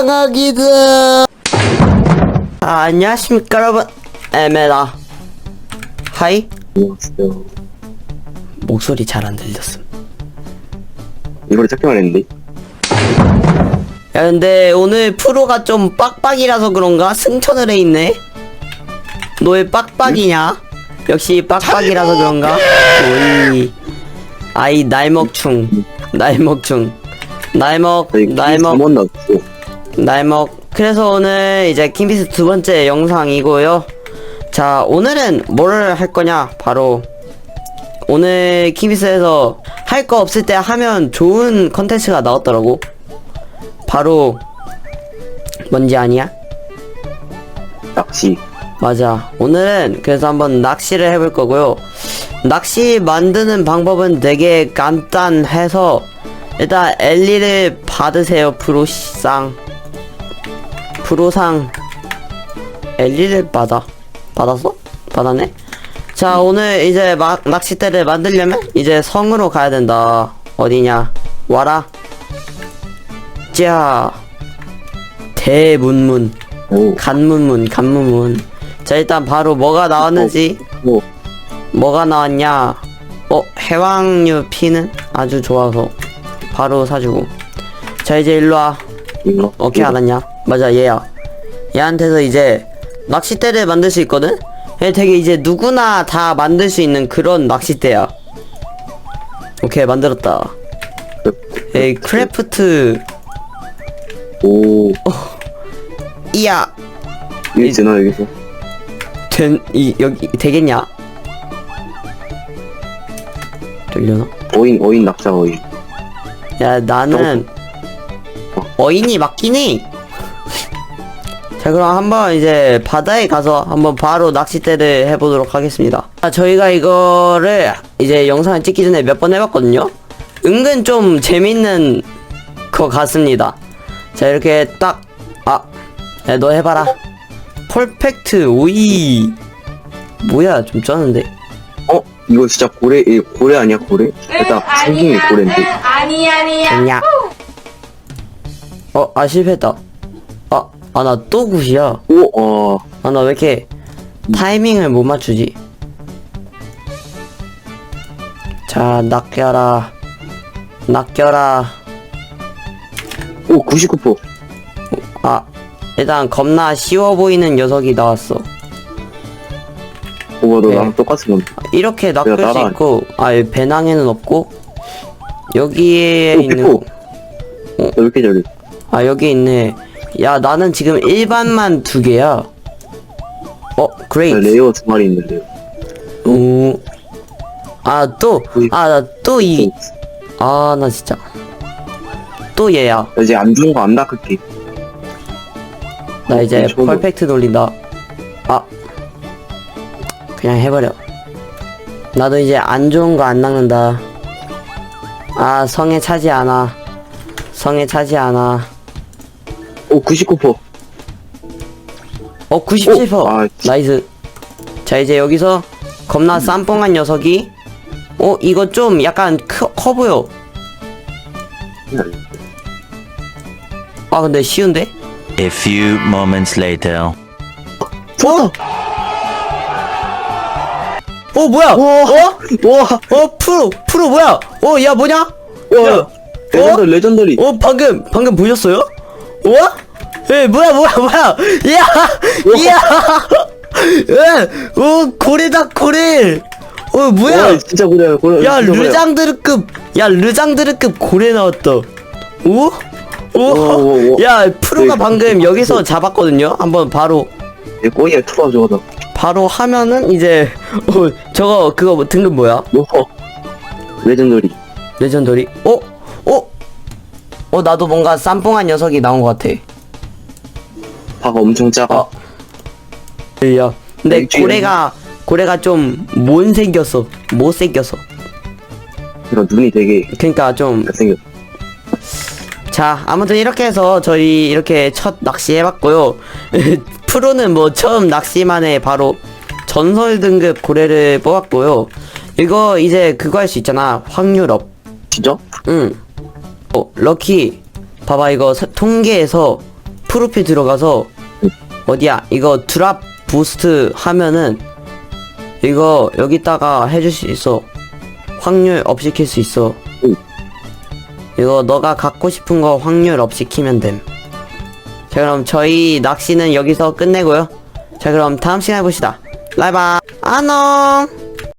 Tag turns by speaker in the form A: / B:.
A: 방학이다. 아, 안녕하십니까 여러분. 에메라. 하이.
B: 안녕하세요.
A: 목소리 잘 안 들렸음.
B: 이번에 찾기만 했는데.
A: 야 근데 오늘 프로가 좀 빡빡이라서 그런가 승천을 해 있네. 너 왜 빡빡이냐? 역시 빡빡이라서 그런가? 오이. 아이 날먹충. 날먹충. 날먹 날먹
B: 한번 나왔고.
A: 날먹 그래서 오늘 이제 킹피스 두 번째 영상이고요. 자 오늘은 뭘할 거냐? 바로 오늘 킹피스에서 할 거 없을 때 하면 좋은 컨텐츠가 나왔더라고. 바로 뭔지 아니야?
B: 낚시.
A: 맞아. 오늘은 그래서 한번 낚시를 해볼 거고요. 낚시 만드는 방법은 되게 간단해서 일단 엘리를 받으세요 프로상 프로상 엘리를 받아 받았어? 받았네? 자 오늘 이제 막 낚싯대를 만들려면 이제 성으로 가야 된다. 어디냐? 와라. 자 대문문
B: 오.
A: 간문문 간문문. 자 일단 바로 뭐가 나왔는지
B: 오.
A: 뭐가 나왔냐? 어 해왕류 피는 아주 좋아서 바로 사주고. 자 이제 일로와.
B: 이거.
A: 오케이 알았냐 맞아 얘야 얘한테서 이제 낚싯대를 만들 수 있거든 얘 되게 이제 누구나 다 만들 수 있는 그런 낚싯대야 오케이 만들었다 에이 크래프트
B: 오.
A: 이야
B: 이게 되나 여기서?
A: 된, 이, 여기, 되겠냐? 되려나?
B: 어인 어인 낙자 어인.
A: 야, 나는, 어인이 맞긴 해. 자, 그럼 한번 이제 바다에 가서 한번 바로 낚싯대를 해보도록 하겠습니다. 아, 저희가 이거를 이제 영상을 찍기 전에 몇 번 해봤거든요? 은근 좀 재밌는 것 같습니다. 자, 이렇게 딱, 아, 야, 너 해봐라. 퍼펙트 오이. 뭐야, 좀 쩌는데.
B: 어? 이거 진짜 고래 이 고래 아니야 고래? 일단 생긴 게 고래인데.
C: 아니 아니야.
A: 됐냐? 어, 아, 실패했다. 아, 아, 나 또 굿이야.
B: 오. 어.
A: 아, 나 왜 이렇게 타이밍을 못 맞추지? 자, 낚여라. 낚여라.
B: 오 99%.
A: 아, 일단 겁나 쉬워 보이는 녀석이 나왔어.
B: 오너
A: 네.
B: 나랑 똑같은 건.
A: 이렇게 낚을 수. 있고, 아, 여기 배낭에는 없고, 여기에
B: 오
A: 있는,
B: 100%. 너왜 이렇게 잘해?
A: 아, 여기 있네. 야, 나는 지금 일반만 두 개야. 어, 그레이트.
B: 레이어 두 마리 있는데요.
A: 오. 아, 또, 아, 나또 이, 아, 나 진짜. 또 얘야.
B: 나 이제 안 좋은 거안 낚을게.
A: 나 이제
B: 저도.
A: 퍼펙트 돌린다. 아. 그냥 해버려. 나도 이제 안 좋은 거 안 낚는다. 아, 성에 차지 않아. 성에 차지 않아.
B: 오 99%.
A: 어, 97%.
B: 오, 아, 진-
A: 나이스. 자, 이제 여기서 겁나 쌈뽕한 녀석이. 어, 이거 좀 약간 커, 커 보여. 아, 근데 쉬운데?
D: A few moments later.
A: 어? 어, 뭐야? 어?
B: 와.
A: 어, 프로, 프로 뭐야? 어, 야, 뭐냐?
B: 와. 레전더 레전더리.
A: 어, 방금, 방금 보셨어요? 어? 에, 뭐야, 뭐야, 뭐야? 야! 야! 에, 어, 고래다, 고래! 어, 뭐야?
B: 와 진짜 고래 고래.
A: 야,
B: 진짜.
A: 르장드르급, 야, 르장드르급 고래 나왔다. 오? 오?
B: 오, 오, 오.
A: 야, 프로가
B: 네,
A: 방금
B: 그,
A: 여기서
B: 그.
A: 잡았거든요? 한번 바로,
B: 내 꼬리에 투하 저거다.
A: 바로 하면은 이제, 어, 저거, 그거 뭐 등급 뭐야?
B: 뭐? 레전더리.
A: 레전더리? 어? 어? 어, 나도 뭔가 쌈뽕한 녀석이 나온 것 같아.
B: 파가 엄청 작아.
A: 어. 야, 근데 고래가, 고래가 좀 못생겼어. 못생겼어.
B: 그러니까 눈이 되게
A: 그니까 좀,
B: 잘생겼.
A: 자, 아무튼 이렇게 해서 저희 이렇게 첫 낚시 해봤고요. 프로는 뭐 처음 낚시만에 바로 전설 등급 고래를 뽑았고요. 이거 이제 그거 할 수 있잖아. 확률업.
B: 진짜?
A: 응. 어, 럭키. 봐봐, 이거 서- 통계에서 프로필 들어가서 어디야 이거 드랍 부스트 하면은 이거 여기다가 해줄 수 있어 확률 업 시킬 수 있어
B: 응.
A: 이거 너가 갖고 싶은 거 확률 업 시키면 됨. 자 그럼 저희 낚시는 여기서 끝내고요. 자 그럼 다음 시간에 봅시다. 라이바 안녕.